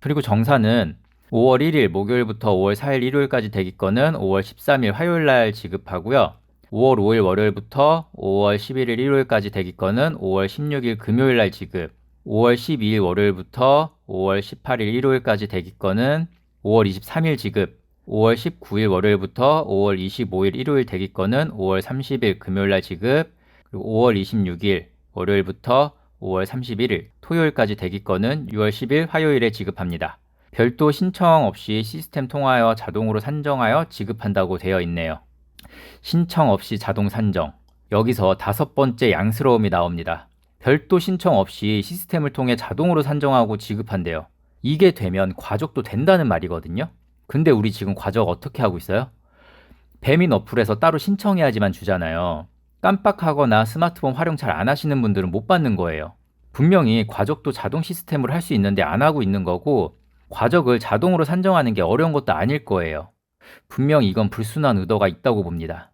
그리고 정산은 5월 1일 목요일부터 5월 4일 일요일까지 대기 건은 5월 13일 화요일 날 지급하고요. 5월 5일 월요일부터 5월 11일 일요일까지 대기 건은 5월 16일 금요일 날 지급. 5월 12일 월요일부터 5월 18일 일요일까지 대기 건은 5월 23일 지급. 5월 19일 월요일부터 5월 25일 일요일 대기 건은 5월 30일 금요일 날 지급. 그리고 5월 26일 월요일부터 5월 31일 토요일까지 대기 건은 6월 10일 화요일에 지급합니다. 별도 신청 없이 시스템 통하여 자동으로 산정하여 지급한다고 되어 있네요. 신청 없이 자동 산정. 여기서 다섯 번째 양스러움이 나옵니다. 별도 신청 없이 시스템을 통해 자동으로 산정하고 지급한대요. 이게 되면 과적도 된다는 말이거든요. 근데 우리 지금 과적 어떻게 하고 있어요? 배민 어플에서 따로 신청해야지만 주잖아요. 깜빡하거나 스마트폰 활용 잘 안 하시는 분들은 못 받는 거예요. 분명히 과적도 자동 시스템으로 할 수 있는데 안 하고 있는 거고 과적을 자동으로 산정하는 게 어려운 것도 아닐 거예요. 분명 이건 불순한 의도가 있다고 봅니다.